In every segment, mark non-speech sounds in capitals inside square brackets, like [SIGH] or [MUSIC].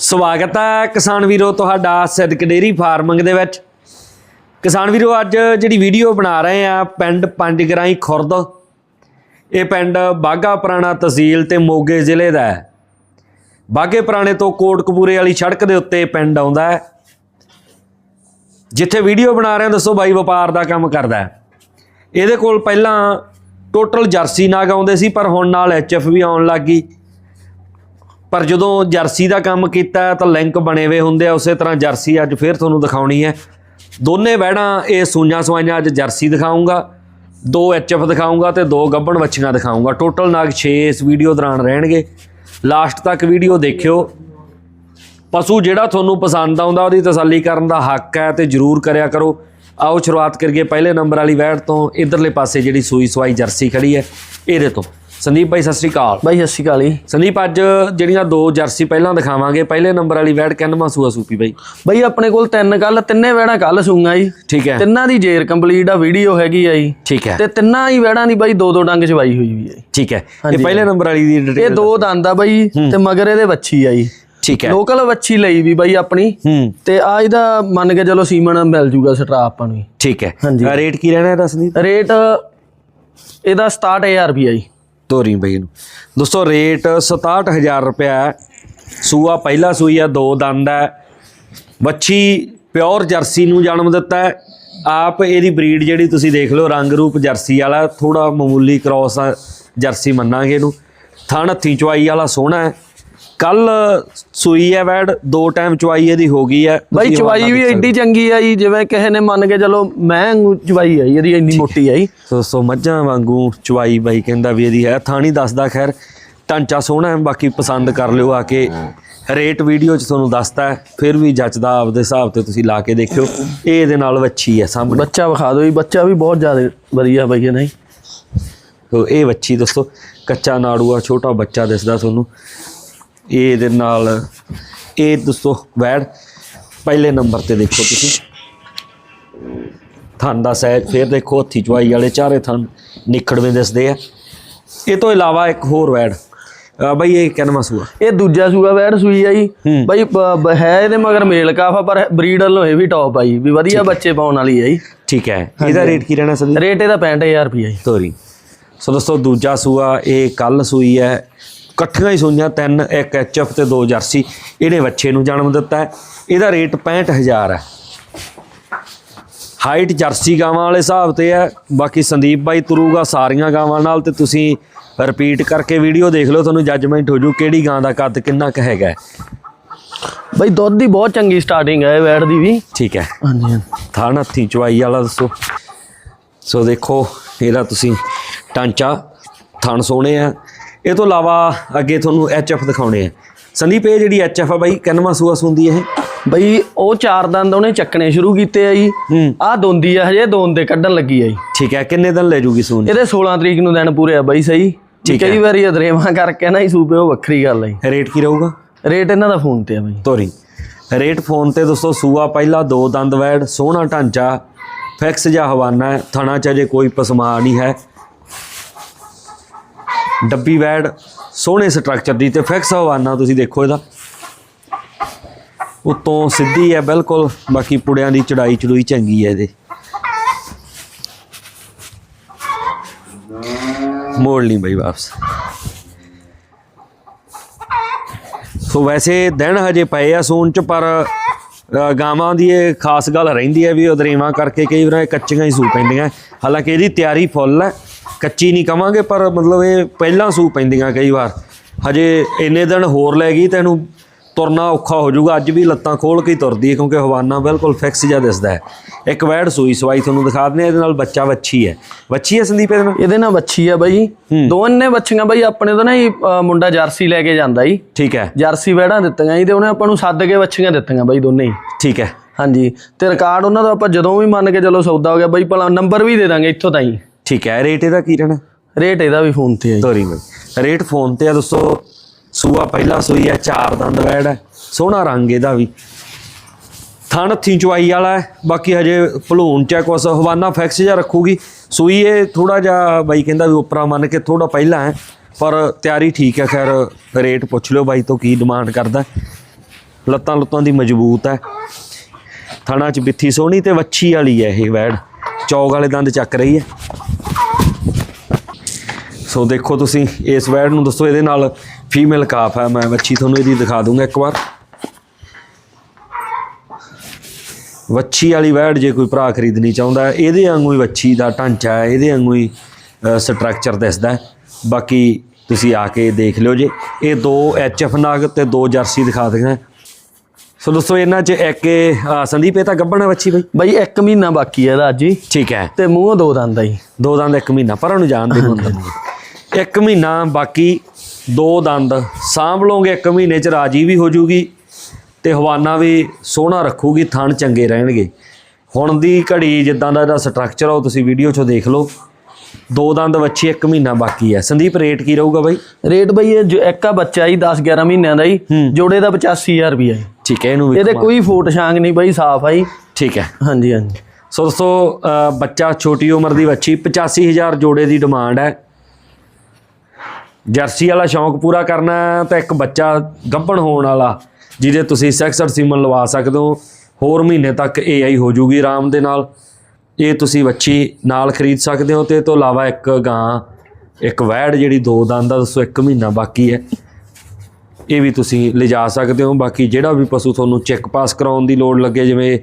ਸਵਾਗਤ ਹੈ ਕਿਸਾਨ ਵੀਰੋ ਤੁਹਾਡਾ ਸਿੱਧਕ ਡੇਰੀ ਫਾਰਮਿੰਗ ਦੇ ਵਿੱਚ। ਕਿਸਾਨ ਵੀਰੋ, ਅੱਜ ਜਿਹੜੀ ਵੀਡੀਓ ਬਣਾ ਰਹੇ ਆ ਪਿੰਡ ਪੰਜਗਰਾਈ ਖੁਰਦ। ਇਹ ਪਿੰਡ ਬਾਗਾ ਪੁਰਾਣਾ ਤਹਿਸੀਲ ਤੇ ਮੋਗੇ ਜ਼ਿਲ੍ਹੇ ਦਾ ਹੈ। ਬਾਗੇ ਪੁਰਾਣੇ ਤੋਂ ਕੋਟਕਪੂਰੇ ਵਾਲੀ ਸੜਕ ਦੇ ਉੱਤੇ ਪਿੰਡ ਆਉਂਦਾ ਹੈ। ਜਿੱਥੇ ਵੀਡੀਓ ਬਣਾ ਰਹੇ ਹਾਂ, ਦੱਸੋ ਬਾਈ ਵਪਾਰ ਦਾ ਕੰਮ ਕਰਦਾ ਹੈ। ਇਹਦੇ ਕੋਲ ਪਹਿਲਾਂ ਟੋਟਲ ਜਰਸੀ ਨਾਗ ਆਉਂਦੇ ਸੀ, ਪਰ ਹੁਣ ਨਾਲ ਐਚਐਫ ਵੀ ਆਉਣ ਲੱਗ ਗਈ। ਪਰ ਜਦੋਂ ਜਰਸੀ ਦਾ ਕੰਮ ਕੀਤਾ ਤਾਂ ਲਿੰਕ ਬਣੇ ਹੋਏ ਹੁੰਦੇ ਆ, ਉਸੇ ਤਰ੍ਹਾਂ ਜਰਸੀ ਅੱਜ ਫੇਰ ਤੁਹਾਨੂੰ ਦਿਖਾਉਣੀ ਹੈ। ਦੋਨੇ ਵਹਿੜਾਂ ਇਹ ਸੂਈਆਂ ਸਵਾਈਆਂ ਅੱਜ ਜਰਸੀ ਦਿਖਾਉਂਗਾ ਦੋ ਐਚਐਫ ਦਿਖਾਉਂਗਾ ਤੇ ਦੋ ਗੱਬਣ ਵੱਛੀਆਂ ਦਿਖਾਉਂਗਾ ਟੋਟਲ ਨਾਗ 6 ਇਸ ਵੀਡੀਓ ਦੌਰਾਨ ਰਹਿਣਗੇ। ਲਾਸਟ ਤੱਕ ਵੀਡੀਓ ਦੇਖਿਓ। ਪਸ਼ੂ ਜਿਹੜਾ ਤੁਹਾਨੂੰ ਪਸੰਦ ਆਉਂਦਾ, ਉਹਦੀ ਤਸੱਲੀ ਕਰਨ ਦਾ ਹੱਕ ਹੈ ਤੇ ਜਰੂਰ ਕਰਿਆ ਕਰੋ। ਆਓ ਸ਼ੁਰੂਆਤ ਕਰੀਏ ਪਹਿਲੇ ਨੰਬਰ ਵਾਲੀ ਵੈੜ ਤੋਂ। ਇਧਰਲੇ ਪਾਸੇ ਜਿਹੜੀ ਸੂਈ ਸਵਾਈ ਜਰਸੀ ਖੜੀ ਹੈ, ਇਹਦੇ ਤੋਂ। ਸੰਦੀਪ ਭਾਈ ਸਤਿ ਸ੍ਰੀ ਅਕਾਲ। ਬਾਈ ਸਤਿ ਸ਼੍ਰੀ ਅਕਾਲ ਜੀ। ਸੰਦੀਪ ਅੱਜ ਜਿਹੜੀਆਂ ਦੋ ਜਰਸੀ ਪਹਿਲਾਂ ਦਿਖਾਵਾਂਗੇ ਪਹਿਲੇ ਨੰਬਰ ਵਾਲੀ ਵੈੜ ਕਿੰਨਵਾਂ ਸੂਆ ਸੂਪੀ ਬਾਈ? ਬਾਈ ਆਪਣੇ ਕੋਲ ਤਿੰਨ ਕੱਲ ਤਿੰਨੇ ਵੈੜਾਂ ਕੱਲ ਸੂੰਗਾ ਜੀ। ਠੀਕ ਹੈ। ਤਿੰਨਾਂ ਦੀ ਜੇਰ ਕੰਪਲੀਟ ਆ ਵੀਡੀਓ ਹੈਗੀ ਆ ਜੀ। ਠੀਕ ਹੈ। ਤੇ ਤਿੰਨਾਂ ਹੀ ਵੈੜਾਂ ਦੀ ਬਾਈ ਦੋ ਦੋ ਡੰਗ ਚਵਾਈ ਹੋਈ ਵੀ ਜੀ। ਠੀਕ ਹੈ। ਇਹ ਪਹਿਲੇ ਨੰਬਰ ਵਾਲੀ ਦੀ ਇਹ ਦੋ ਦੰਦ ਆ ਬਾਈ ਤੇ ਮਗਰ ਇਹਦੇ ਵੱਛੀ ਆ ਜੀ। ਠੀਕ ਹੈ। ਲੋਕਲ ਵੱਛੀ ਲਈ ਵੀ ਬਾਈ ਆਪਣੀ। ਹੂੰ। ਤੇ ਆ ਇਹਦਾ ਮੰਨ ਕੇ ਚਲੋ ਸੀਮਨ ਮਿਲ ਜੂਗਾ ਸਟਰਾ ਆਪਾਂ ਨੂੰ। ਠੀਕ ਹੈ। ਰੇਟ ਕੀ ਰਹਿਣਾ ਇਹਦਾ ਸੰਦੀਪ? ਰੇਟ ਇਹਦਾ 67000 ਰੁਪਿਆ ਜੀ। ਤੋਰੀ ਬਈ ਨੂੰ। ਦੋਸਤੋ, ਰੇਟ 67000 ਰੁਪਇਆ ਹੈ। ਸੂਆ ਪਹਿਲਾ ਸੂਈ ਆ, ਦੋ ਦੰਦ ਹੈ। ਵੱਛੀ ਪਿਓਰ ਜਰਸੀ ਨੂੰ ਜਨਮ ਦਿੱਤਾ ਹੈ। ਆਪ ਇਹਦੀ ਬਰੀਡ ਜਿਹੜੀ ਤੁਸੀਂ ਦੇਖ ਲਓ, ਰੰਗ ਰੂਪ ਜਰਸੀ ਵਾਲਾ ਥੋੜਾ ਮਾਮੂਲੀ ਕ੍ਰਾਸ ਜਰਸੀ ਮੰਨਾਂਗੇ ਇਹਨੂੰ। ਥਣ ਹੱਥੀ ਚਵਾਈ ਵਾਲਾ ਸੋਹਣਾ ਹੈ। ਕੱਲ ਸੂਈ ਹੈ ਵੈੜ ਦੋ ਟਾਈਮ ਚਵਾਈ ਇਹਦੀ ਹੋ ਗਈ ਹੈ। ਬਾਈ ਚਵਾਈ ਵੀ ਐਡੀ ਚੰਗੀ ਆ ਜੀ ਜਿਵੇਂ ਕਿਸੇ ਨੇ ਮੰਨ ਕੇ ਚਲੋ ਮੈਂ ਚਵਾਈ ਆ ਜੀ ਇਹਦੀ ਇੰਨੀ ਮੋਟੀ ਆ ਜੀ। ਸੋ ਸੋ ਮੱਝਾਂ ਵਾਂਗੂ ਚਵਾਈ ਬਾਈ ਕਹਿੰਦਾ ਵੀ ਇਹਦੀ ਹੈ। ਥਾਂ ਨਹੀਂ ਦੱਸਦਾ ਖੈਰ ਢਾਂਚਾ ਸੋਹਣਾ ਹੈ ਬਾਕੀ ਪਸੰਦ ਕਰ ਲਿਓ ਆ ਕੇ। ਰੇਟ ਵੀਡੀਓ 'ਚ ਤੁਹਾਨੂੰ ਦੱਸਦਾ ਹੈ ਫਿਰ ਵੀ ਜੱਚਦਾ ਆਪਦੇ ਹਿਸਾਬ ਤੇ ਤੁਸੀਂ ਲਾ ਕੇ ਦੇਖਿਓ। ਇਹ ਇਹਦੇ ਨਾਲ ਵੱਛੀ ਹੈ ਸਾਹਮਣੇ। ਬੱਚਾ ਵਿਖਾ ਦਿਓ ਜੀ ਬੱਚਾ ਵੀ ਬਹੁਤ ਜ਼ਿਆਦਾ ਵਧੀਆ ਬਾਈ ਇਹ ਨਹੀਂ ਸੋ ਇਹ ਵੱਛੀ ਦੋਸਤੋ ਕੱਚਾ ਨਾੜੂਆ ਛੋਟਾ ਬੱਚਾ ਦਿਸਦਾ ਤੁਹਾਨੂੰ। ਇਹ ਇਹਦੇ ਨਾਲ ਇਹ ਦੋਸਤੋ ਵੈੜ। ਪਹਿਲੇ ਨੰਬਰ ਤੇ ਦੇਖੋ ਤੁਸੀਂ। ਥਣ ਦਾ ਸਹਿਜ ਫਿਰ ਦੇਖੋ ਹੱਥੀ ਚਵਾਈ ਵਾਲੇ ਚਾਰੇ ਥਣ ਨਿਖੜਵੇਂ ਦਿਸਦੇ ਆ। ਇਹ ਤੋਂ ਇਲਾਵਾ ਇੱਕ ਹੋਰ ਵੈੜ। ਬਈ ਇਹ ਕਿੰਨਵਾਂ ਸੂਆ? ਇਹ ਦੂਜਾ ਸੂਆ ਵੈੜ ਸੂਈ ਆ ਜੀ। ਬਾਈ ਹੈ ਇਹਦੇ ਮਗਰ ਮੇਲ ਕਾਫਾ ਪਰ ਬਰੀਡ ਵੱਲੋਂ ਇਹ ਵੀ ਟੌਪ ਆ ਜੀ ਵੀ ਵਧੀਆ ਬੱਚੇ ਪਾਉਣ ਵਾਲੀ ਆ ਜੀ। ਠੀਕ ਹੈ। ਇਹਦਾ ਰੇਟ ਕੀ ਰਹਿਣਾ ਸੰਦੀਪ? ਰੇਟ ਇਹਦਾ 65000 ਰੁਪਈਆ ਜੀ। ਤੋਰੀ। ਸੋ ਦੋਸਤੋ ਦੂਜਾ ਸੂਆ ਇਹ ਕੱਲ ਸੂਈ ਹੈ। ਇਕੱਠੀਆਂ ਹੀ ਸੂਈਆਂ ਤਿੰਨ ਇੱਕ ਐਚਐਫ ਤੇ ਦੋ ਜਰਸੀ। ਇਹਨੇ ਬੱਚੇ ਨੂੰ ਜਨਮ ਦਿੱਤਾ ਹੈ। ਇਹਦਾ ਰੇਟ 65000 ਹੈ। ਹਾਈਟ ਜਰਸੀ ਗਾਵਾਂ ਵਾਲੇ ਹਿਸਾਬ ਤੇ ਹੈ। ਬਾਕੀ ਸੰਦੀਪ ਬਾਈ ਤੁਰੂਗਾ ਸਾਰੀਆਂ ਗਾਵਾਂ ਨਾਲ ਤੇ ਤੁਸੀਂ ਰਿਪੀਟ ਕਰਕੇ ਵੀਡੀਓ ਦੇਖ ਲਓ ਤੁਹਾਨੂੰ ਜੱਜਮੈਂਟ ਹੋ ਜੂ ਕਿਹੜੀ ਗਾਂ ਦਾ ਕੱਦ ਕਿੰਨਾ ਕੁ ਹੈਗਾ। ਬਾਈ ਦੁੱਧ ਦੀ ਬਹੁਤ ਚੰਗੀ ਸਟਾਰਟਿੰਗ ਹੈ ਵੈੜ ਦੀ ਵੀ। ਠੀਕ ਹੈ। ਹਾਂਜੀ ਥਾਣ ਹੱਥੀ ਚਵਾਈ ਵਾਲਾ ਦੱਸੋ। ਸੋ ਦੇਖੋ ਇਹਦਾ ਤੁਸੀਂ ਟਾਂਚਾ ਥਣ ਸੋਹਣੇ ਆ। ਇਹ ਤੋਂ ਇਲਾਵਾ ਅੱਗੇ ਤੁਹਾਨੂੰ ਐਚਐਫ ਦਿਖਾਉਣੇ ਆ। ਸੰਦੀਪ ਇਹ ਜਿਹੜੀ ਐਚਐਫ ਆ ਬਾਈ ਕਿੰਨਵਾਂ ਸੂਆ ਸੁੰਦੀ ਇਹ? ਬਾਈ ਉਹ ਚਾਰ ਦੰਦ ਉਹਨੇ ਚੱਕਣੇ ਸ਼ੁਰੂ ਕੀਤੇ ਆ ਜੀ। ਹੂੰ। ਆਹ ਦੋਂਦੀ ਆ ਹਜੇ ਦੋਨ ਤੇ ਕੱਢਣ ਲੱਗੀ ਆ ਜੀ। ਠੀਕ ਹੈ ਕਿੰਨੇ ਦਿਨ ਲੈ ਜੂਗੀ ਸੂਨ ਇਹਦੇ 16 ਤਰੀਕ ਨੂੰ ਦਿਨ ਪੂਰੇ ਆ ਬਾਈ ਸਹੀ? ਠੀਕ ਕਈ ਵਾਰੀ ਅਦਰੇਵਾ ਕਰਕੇ ਨਾ ਹੀ ਸੂਪੇ ਉਹ ਵੱਖਰੀ ਗੱਲ ਜੀ। ਰੇਟ ਕੀ ਰਹੂਗਾ? ਰੇਟ ਇਹਨਾਂ ਦਾ ਫੋਨ ਤੇ ਆ ਬਾਈ। ਤੋਰੀ। ਰੇਟ ਫੋਨ ਤੇ ਦੋਸਤੋ ਸੂਆ ਪਹਿਲਾ ਦੋ ਦੰਦ ਵੈੜ ਸੋਹਣਾ ਢਾਂਚਾ ਫਿਕਸ ਜਾਂ ਹਵਾਨਾ ਹੈ ਥਣਾ ਚ ਅਜੇ ਕੋਈ ਪਸਮਾ ਨਹੀਂ ਹੈ। ਡੱਬੀ ਵੈਡ ਸੋਹਣੇ ਸਟਰਕਚਰ ਦੀ ਤੇ ਫਿਕਸ ਹਵਾਨਾ, ਤੁਸੀਂ ਦੇਖੋ ਇਹਦਾ। ਉਤੋਂ ਸਿੱਧੀ ਹੈ, ਬਿਲਕੁਲ। ਬਾਕੀ ਪੁੜਿਆਂ ਦੀ ਚੜਾਈ ਚੜੂਈ ਚੰਗੀ ਹੈ ਇਹਦੇ। ਮੋੜ ਲਈ ਬਈ ਵਾਪਸ। ਸੋ ਵੈਸੇ ਦਿਨ ਹਜੇ ਪਏ ਆ ਸੂਨ ਚ, ਪਰ ਗਾਵਾਂ ਦੀ ਇਹ ਖਾਸ ਗੱਲ ਰਹਿੰਦੀ ਹੈ ਵੀ ਉਹ ਦਰੇਵਾਂ ਕਰਕੇ ਕਈ ਵਾਰ ਕੱਚੀਆਂ ਹੀ ਸੂ ਪੈਂਦੀਆਂ। ਹਾਲਾਂਕਿ ਇਹਦੀ ਤਿਆਰੀ ਫੁੱਲ ਹੈ। ਕੱਚੀ ਨਹੀਂ ਕਵਾਂਗੇ ਪਰ ਮਤਲਬ ਇਹ ਪਹਿਲਾਂ ਸੂ ਪੈਂਦੀਆਂ ਕਈ ਵਾਰ। ਹਜੇ ਇੰਨੇ ਦਿਨ ਹੋਰ ਲੈ ਗਈ ਤੈਨੂੰ ਤੁਰਨਾ ਔਖਾ ਹੋ ਜਾਊਗਾ। ਅੱਜ ਵੀ ਲੱਤਾਂ ਖੋਲ ਕੇ ਹੀ ਤੁਰਦੀ ਹੈ ਕਿਉਂਕਿ ਹਵਾਨਾ ਬਿਲਕੁਲ ਫਿਕਸ ਜਿਹਾ ਦਿਸਦਾ ਹੈ। ਇੱਕ ਵੈੜ ਸੂਈ ਸਵਾਈ ਤੁਹਾਨੂੰ ਦਿਖਾ ਦਿੰਦੇ ਹਾਂ ਇਹਦੇ ਨਾਲ ਬੱਚਾ ਵੱਛੀ ਹੈ। ਵੱਛੀ ਹੈ ਸੰਦੀਪ ਇਹਦੇ ਨਾਲ? ਇਹਦੇ ਨਾਲ ਬੱਚੀ ਆ ਬਾਈ। ਦੋਨੇ ਬੱਚੀਆਂ ਬਾਈ ਆਪਣੇ ਤੋਂ ਨਾ ਹੀ ਮੁੰਡਾ ਜਰਸੀ ਲੈ ਕੇ ਜਾਂਦਾ ਜੀ। ਠੀਕ ਹੈ। ਜਰਸੀ ਵੈੜਾਂ ਦਿੱਤੀਆਂ ਜੀ ਤੇ ਉਹਨੇ ਆਪਾਂ ਨੂੰ ਸੱਦ ਕੇ ਬੱਚੀਆਂ ਦਿੱਤੀਆਂ ਬਾਈ ਦੋਨੇ ਹੀ। ਠੀਕ ਹੈ। ਹਾਂਜੀ। ਤੇ ਰਿਕਾਰਡ ਉਹਨਾਂ ਦਾ ਆਪਾਂ ਜਦੋਂ ਵੀ ਮੰਨ ਕੇ ਚਲੋ ਸੌਦਾ ਹੋ ਗਿਆ ਬਾਈ ਭਲਾ ਨੰਬਰ ਵੀ ਦੇ ਦਾਂਗੇ ਇੱਥੋਂ ਤਾਈਂ। ਠੀਕ ਹੈ ਰੇਟ ਇਹਦਾ ਕੀ ਰਹਿਣਾ? ਰੇਟ ਇਹਦਾ ਵੀ ਫੋਨ ਤੇ ਜੀ। ਤੋਰੀ ਬਈ ਰੇਟ ਫੋਨ ਤੇ ਆ ਦੋਸਤੋ ਸੂਆ ਪਹਿਲਾ ਸੂਈ ਹੈ ਚਾਰ ਦੰਦ ਵੈੜ ਹੈ ਸੋਹਣਾ ਰੰਗ ਇਹਦਾ ਵੀ। ਥਣ ਹੱਥੀਂ ਚਵਾਈ ਵਾਲਾ ਹੈ ਬਾਕੀ ਹਜੇ ਭਲੂਣ ਚ ਹੈ ਕੁਛ ਹਵਾਨਾ ਫਿਕਸ ਜਿਹਾ ਰੱਖੂਗੀ। ਸੂਈ ਇਹ ਥੋੜਾ ਜਿਹਾ ਬਾਈ ਕਹਿੰਦਾ ਵੀ ਉਪਰਾ ਮੰਨ ਕੇ ਥੋੜਾ ਪਹਿਲਾਂ ਹੈ ਪਰ ਤਿਆਰੀ ਠੀਕ ਹੈ ਖੈਰ ਰੇਟ ਪੁੱਛ ਲਿਓ ਬਾਈ ਤੋਂ ਕੀ ਡਿਮਾਂਡ ਕਰਦਾ ਲੱਤਾਂ ਲੁੱਤਾਂ ਦੀ ਮਜ਼ਬੂਤ ਹੈ। ਥਣਾ ਚ ਬਿੱਥੀ ਸੋਹਣੀ ਤੇ ਵੱਛੀ ਵਾਲੀ ਹੈ ਇਹ ਵੈੜ। ਚੌਗ ਵਾਲੇ ਦੰਦ ਚੱਕ ਰਹੀ ਹੈ। ਸੋ ਦੇਖੋ ਤੁਸੀਂ ਇਸ ਵੈੜ ਨੂੰ ਦੱਸੋ ਇਹਦੇ ਨਾਲ ਫੀਮੇਲ ਕਾਫ ਹੈ ਮੈਂ ਵੱਛੀ ਤੁਹਾਨੂੰ ਇਹਦੀ ਦਿਖਾ ਦੂੰਗਾ ਇੱਕ ਵਾਰ। ਵੱਛੀ ਵਾਲੀ ਵੈੜ ਜੇ ਕੋਈ ਭਰਾ ਖਰੀਦਣੀ ਚਾਹੁੰਦਾ ਹੈ ਇਹਦੇ ਵਾਂਗੂ ਹੀ ਵੱਛੀ ਦਾ ਢਾਂਚਾ ਹੈ ਇਹਦੇ ਵਾਂਗੂ ਹੀ ਸਟਰਕਚਰ ਦਿਸਦਾ ਹੈ। ਬਾਕੀ ਤੁਸੀਂ ਆ ਕੇ ਦੇਖ ਲਿਓ ਜੇ। ਇਹ ਦੋ ਐਚਐਫ ਨਾਗ ਤੇ ਦੋ ਜਰਸੀ ਦਿਖਾ ਦਿੰਗਾ ਸੋ ਦੋਸਤੋ ਇਹਨਾਂ 'ਚ ਇੱਕ ਸੰਦੀਪ ਇਹ ਤਾਂ ਗੱਭਣ ਹੈ ਵੱਛੀ ਬਈ? ਬਾਈ 1 ਮਹੀਨਾ ਬਾਕੀ ਹੈ ਇਹਦਾ ਅੱਜ ਹੀ ਠੀਕ ਹੈ। ਤੇ ਮੂੰਹ ਦੋ ਦੰਦ ਆ ਜੀ। ਦੋ ਦੰਦ ਇੱਕ ਮਹੀਨਾ ਪਰ ਉਹਨੂੰ ਜਾਣ ਦੇ [LAUGHS] ਹੁੰਦਾ ਨਹੀਂ ਇੱਕ ਮਹੀਨਾ ਬਾਕੀ ਦੋ ਦੰਦ। ਸਾਂਭ ਲਓਗੇ ਇੱਕ ਮਹੀਨੇ ਚ ਰਾਜੀ ਵੀ ਹੋ ਜੂਗੀ ਤੇ ਹਵਾਨਾ ਵੀ ਸੋਹਣਾ ਰੱਖੂਗੀ ਥਣ ਚੰਗੇ ਰਹਿਣਗੇ। ਹੁਣ ਦੀ ਘੜੀ ਜਿੱਦਾਂ ਦਾ ਇਹਦਾ ਸਟਰਕਚਰ ਆ ਉਹ ਤੁਸੀਂ ਵੀਡੀਓ 'ਚੋਂ ਦੇਖ ਲਓ। ਦੋ ਦੰਦ ਵੱਛੀ ਇੱਕ ਮਹੀਨਾ ਬਾਕੀ ਹੈ ਸੰਦੀਪ ਰੇਟ ਕੀ ਰਹੂਗਾ ਬਾਈ? ਰੇਟ ਬਾਈ ਇਹ ਜੋ ਇੱਕ ਬੱਚਾ ਜੀ 10 11 ਮਹੀਨਿਆਂ ਦਾ ਜੀ। ਜੋੜੇ ਦਾ 85000 ਰੁਪਇਆ ਜੀ। ਠੀਕ ਹੈ ਇਹਨੂੰ ਵੀ ਇਹਦੇ ਕੋਈ ਫੋਟ ਛਾਂਗ ਨਹੀਂ ਬਾਈ ਸਾਫ਼ ਆ ਜੀ। ਠੀਕ ਹੈ। ਹਾਂਜੀ ਹਾਂਜੀ। ਸੋ ਦੋਸਤੋ ਬੱਚਾ ਛੋਟੀ ਉਮਰ ਦੀ ਵੱਛੀ 85000 ਜੋੜੇ ਦੀ ਡਿਮਾਂਡ ਹੈ। ਜਰਸੀ ਵਾਲਾ ਸ਼ੌਂਕ ਪੂਰਾ ਕਰਨਾ ਤਾਂ ਇੱਕ ਬੱਚਾ ਗੱਭਣ ਹੋਣ ਵਾਲਾ, ਜਿਹਦੇ ਤੁਸੀਂ ਸੈਕਸਰ ਸੀਮਨ ਲਵਾ ਸਕਦੇ ਹੋ। ਹੋਰ ਮਹੀਨੇ ਤੱਕ ਏਆਈ ਹੋ ਜੂਗੀ ਆਰਾਮ ਦੇ ਨਾਲ। ਇਹ ਤੁਸੀਂ ਵੱਛੀ ਨਾਲ ਖਰੀਦ ਸਕਦੇ ਹੋ ਤੇ ਇਹ ਤੋਂ ਇਲਾਵਾ ਇੱਕ ਗਾਂ, ਇੱਕ ਵੈੜ ਜਿਹੜੀ ਦੋ ਦੰਦ ਦਾ ਦੱਸੋ ਇੱਕ ਮਹੀਨਾ ਬਾਕੀ ਹੈ। ਇਹ ਵੀ ਤੁਸੀਂ ਲਿਜਾ ਸਕਦੇ ਹੋ। ਬਾਕੀ ਜਿਹੜਾ ਵੀ ਪਸ਼ੂ ਤੁਹਾਨੂੰ ਚੈੱਕ ਪਾਸ ਕਰਾਉਣ ਦੀ ਲੋੜ ਲੱਗੇ, ਜਿਵੇਂ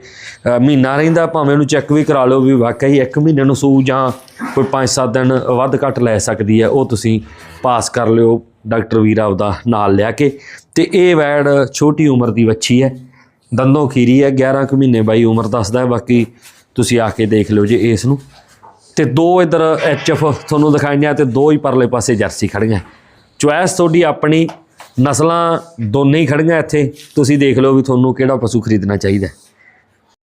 ਮਹੀਨਾ ਰਹਿੰਦਾ, ਭਾਵੇਂ ਉਹਨੂੰ ਚੈੱਕ ਵੀ ਕਰਾ ਲਓ ਵੀ ਵਾਕਈ ਇੱਕ ਮਹੀਨੇ ਨੂੰ ਸੂ ਜਾਂ ਕੋਈ 5-7 ਦਿਨ ਵੱਧ ਘੱਟ ਲੈ ਸਕਦੀ ਹੈ, ਉਹ ਤੁਸੀਂ ਪਾਸ ਕਰ ਲਿਓ ਡਾਕਟਰ ਵੀਰ ਆਪਦਾ ਨਾਲ ਲਿਆ ਕੇ। ਤੇ ਇਹ ਵੈੜ ਛੋਟੀ ਉਮਰ ਦੀ ਵੱਛੀ ਹੈ, ਦੰਦੋਂ ਖੀਰੀ ਹੈ 11 ਕੁ ਮਹੀਨੇ ਬਾਈ ਉਮਰ ਦੱਸਦਾ ਹੈ, ਬਾਕੀ ਤੁਸੀਂ ਆ ਕੇ ਦੇਖ ਲਿਓ ਜੇ ਇਸ ਨੂੰ। ਤੇ ਦੋ ਇਧਰ ਐਚਐਫ ਤੁਹਾਨੂੰ ਦਿਖਾਈਆਂ ਤੇ ਦੋ ਹੀ ਪਰਲੇ ਪਾਸੇ ਜਰਸੀ ਖੜੀਆਂ। ਚੁਆਇਸ ਤੁਹਾਡੀ ਆਪਣੀ ਨਸਲਾਂ ਦੋਨੇ ਹੀ ਖੜੀਆਂ ਇੱਥੇ। ਤੁਸੀਂ ਦੇਖ ਲਓ ਵੀ ਤੁਹਾਨੂੰ ਕਿਹੜਾ ਪਸ਼ੂ ਖਰੀਦਣਾ ਚਾਹੀਦਾ।